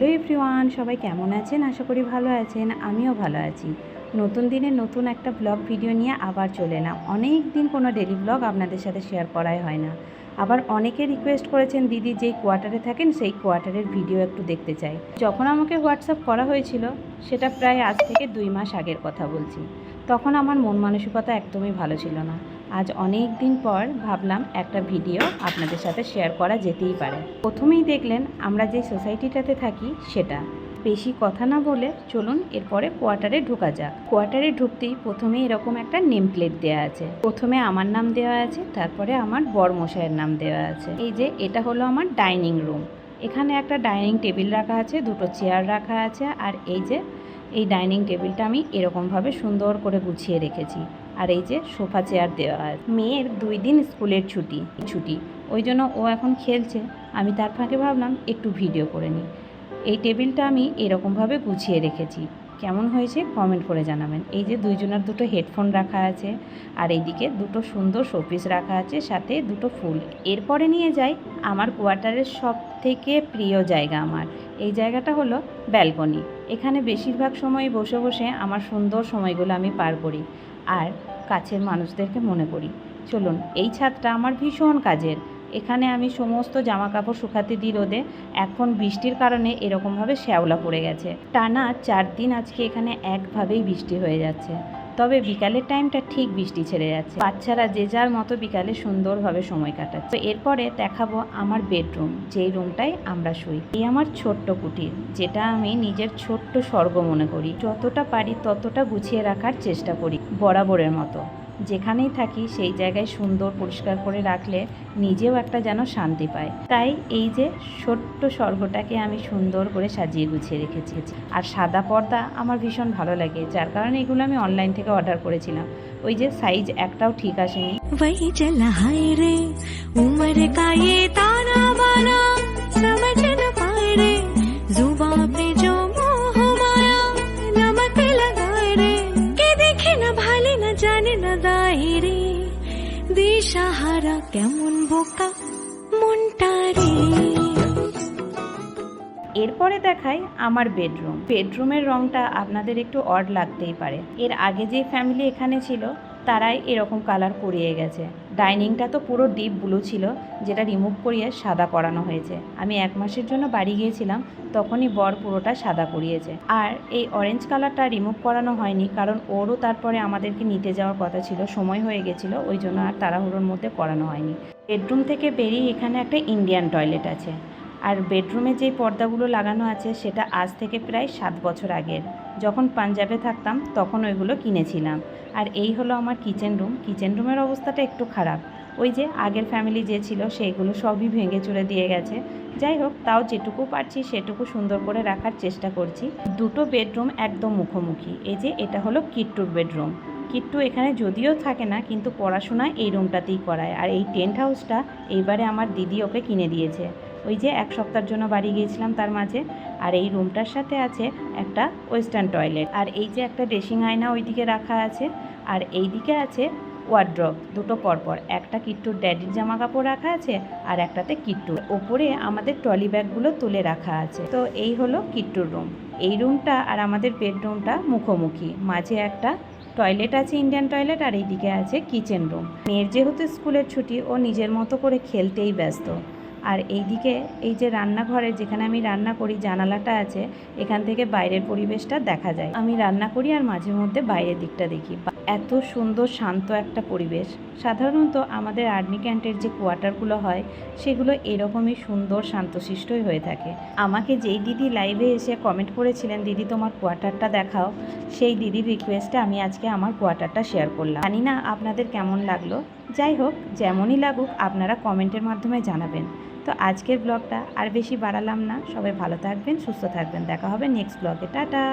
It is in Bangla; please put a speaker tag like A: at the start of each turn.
A: হ্যালো এভরিওয়ান, সবাই কেমন আছেন? আশা করি ভালো আছেন, আমিও ভালো আছি। নতুন দিনে নতুন একটা ব্লগ ভিডিও নিয়ে আবার চলে এলাম। অনেক দিন কোনো ডেলি ব্লগ আপনাদের সাথে শেয়ার করাই হয় না। আবার অনেকে রিকোয়েস্ট করেছেন, দিদি যেই কোয়ার্টারে থাকেন, সেই কোয়ার্টারের ভিডিও একটু দেখতে চাই। যখন আমাকে হোয়াটসঅ্যাপ করা হয়েছিল, সেটা প্রায় আজ থেকে দুই মাস আগের কথা বলছি। তখন আমার মন মানসিকতা একদমই ভালো ছিল না। আজ অনেক দিন পর ভাবলাম একটা ভিডিও আপনাদের সাথে শেয়ার করা যেতেই পারে। প্রথমেই দেখলেন আমরা যে সোসাইটিটাতে থাকি সেটা। বেশি কথা না বলে চলুন এরপরে কোয়ার্টারে ঢোকা যাক। কোয়ার্টারে ঢুকতেই প্রথমে এরকম একটা নেম প্লেট দেওয়া আছে। প্রথমে আমার নাম দেওয়া আছে, তারপরে আমার বরমশাইয়ের নাম দেওয়া আছে। এই যে এটা হলো আমার ডাইনিং রুম এখানে একটা ডাইনিং টেবিল রাখা আছে, দুটো চেয়ার রাখা আছে, আর এই যে, এই ডাইনিং টেবিলটা আমি এরকমভাবে সুন্দর করে গুছিয়ে রেখেছি। আর এই যে সোফা চেয়ার দেওয়া মেয়ের দুই দিন স্কুলের ছুটি ছুটি। ওই জন্য ও এখন খেলছে। আমি তার ফাঁকে ভাবলাম একটু ভিডিও করে নিই। এই টেবিলটা আমি এরকমভাবে গুছিয়ে রেখেছি। কেমন হয়েছে কমেন্ট করে জানাবেন। এই যে দুইজনের দুটো হেডফোন রাখা আছে আর এইদিকে দুটো সুন্দর শোপিস রাখা আছে, সাথে দুটো ফুল। এরপরে নিয়ে যাই আমার কোয়ার্টারের সব থেকে প্রিয় জায়গা আমার। এই জায়গাটা হলো ব্যালকনি। এখানে বেশিরভাগ সময় বসে বসে আমার সুন্দর সময়গুলো আমি পার করি। আর কাছের মানুষদেরকে মনে করি। চলুন, এই ছাদটা আমার ভীষণ কাজের। এখানে আমি সমস্ত জামা কাপড় শুকাতে দিই রোদে। এখন বৃষ্টির কারণে এরকমভাবে শ্যাওলা পড়ে গেছে। টানা চার দিন আজকে এখানে একভাবেই বৃষ্টি হয়ে যাচ্ছে। তবে বিকালের টাইমটা ঠিক বৃষ্টি ছেড়ে যাচ্ছে। বাচ্চারা যে যার মতো বিকালে সুন্দরভাবে সময় কাটাচ্ছে। তো এরপরে দেখাবো আমার বেডরুম, যেই রুমটাই আমরা শুই। এই আমার ছোট্ট কুটির, যেটা আমি নিজের ছোট্ট স্বর্গ মনে করি। যতটা পারি ততটা গুছিয়ে রাখার চেষ্টা করি, বরাবরের মতো। যেখানেই থাকি সেই জায়গায় সুন্দর পরিষ্কার করে রাখলে নিজেও একটা যেন শান্তি পায়। তাই এই যে ছোট্ট স্বর্গটাকে আমি সুন্দর করে সাজিয়ে গুছিয়ে রেখেছি। আর সাদা পর্দা আমার ভীষণ ভালো লাগে, যার কারণে এগুলো আমি অনলাইন থেকে অর্ডার করেছিলাম। ওই যে সাইজ একটাও ঠিক আসেনি।
B: উমর কায়ে তারা কেমন বোকা মনটা রে।
A: এরপরে দেখাই আমার বেডরুম। বেডরুমের রংটা আপনাদের একটু অড লাগতেই পারে। এর আগে যে ফ্যামিলি এখানে ছিল তারাই এরকম কালার করিয়ে গেছে। ডাইনিংটা তো পুরো ডিপ ব্লু ছিল, যেটা রিমুভ করিয়ে সাদা করানো হয়েছে। আমি এক মাসের জন্য বাড়ি গিয়েছিলাম, তখনই বর পুরোটা সাদা করিয়েছে আর এই অরেঞ্জ কালারটা রিমুভ করানো হয়নি, কারণ ওরও তারপরে আমাদেরকে নিতে যাওয়ার কথা ছিল, সময় হয়ে গেছিল, ওই জন্য আর তাড়াহুড়োর মধ্যে করানো হয়নি। বেডরুম থেকে বেরিয়ে এখানে একটা ইন্ডিয়ান টয়লেট আছে। আর বেডরুমে যে পর্দাগুলো লাগানো আছে সেটা আজ থেকে প্রায় সাত বছর আগের। যখন পাঞ্জাবে থাকতাম, তখন ওইগুলো কিনেছিলাম। আর এই হলো আমার কিচেন রুম। কিচেন রুমের অবস্থাটা একটু খারাপ। ওই যে আগের ফ্যামিলি যে ছিল সেইগুলো সবই ভেঙে চুরে দিয়ে গেছে। যাই হোক, তাও যেটুকু পারছি, সেটুকু সুন্দর করে রাখার চেষ্টা করছি। দুটো বেডরুম একদম মুখোমুখি। এই যে এটা হলো কিট্টুর বেডরুম। কিট্টু এখানে যদিও থাকে না, কিন্তু পড়াশোনা এই রুমটাতেই করায়। আর এই টেন্ট হাউসটা এইবারে আমার দিদি ওকে কিনে দিয়েছে। ওই যে এক সপ্তাহের জন্য বাড়ি গিয়েছিলাম তার মাঝে, আর এই রুমটার সাথে আছে একটা ওয়েস্টার্ন টয়লেট। আর এই যে একটা ড্রেসিং আয়না ওইদিকে রাখা আছে, আর এই দিকে আছে ওয়ার্ড্রপ দুটো পরপর। একটা কিট্টুর ড্যাডির জামা কাপড় রাখা আছে, আর একটাতে কিট্টুর। ওপরে আমাদের ট্রলি ব্যাগগুলো তুলে রাখা আছে। তো এই হলো কিট্টুর রুম। এই রুমটা আর আমাদের বেডরুমটা মুখোমুখি। মাঝে একটা টয়লেট আছে, ইন্ডিয়ান টয়লেট, আর এইদিকে আছে কিচেন রুম। মেয়ের যেহেতু স্কুলের ছুটি, ও নিজের মতো করে খেলতেই ব্যস্ত। আর এইদিকে এই যে রান্নাঘরে যেখানে আমি রান্না করি জানালাটা আছে, এখান থেকে বাইরের পরিবেশটা দেখা যায়। আমি রান্না করি আর মাঝে মধ্যে বাইরের দিকটা দেখি। এত সুন্দর শান্ত একটা পরিবেশ। সাধারণত আমাদের আর্মি ক্যান্টের যে কোয়ার্টারগুলো হয়, সেগুলো এরকমই সুন্দর শান্তশিষ্টই হয়ে থাকে। আমাকে যেই দিদি লাইভে এসে কমেন্ট করেছিলেন, দিদি, তোমার কোয়ার্টারটা দেখাও। সেই দিদির রিকোয়েস্টে আমি আজকে আমার কোয়ার্টারটা শেয়ার করলাম। জানি না আপনাদের কেমন লাগল। যাই হোক, যেমনই লাগুক, আপনারা কমেন্টের মাধ্যমে জানাবেন। তো আজকের ব্লগটা আর বেশি বাড়ালাম না। সবাই ভালো থাকবেন, সুস্থ থাকবেন। দেখা হবে নেক্সট ব্লগে। টাটা!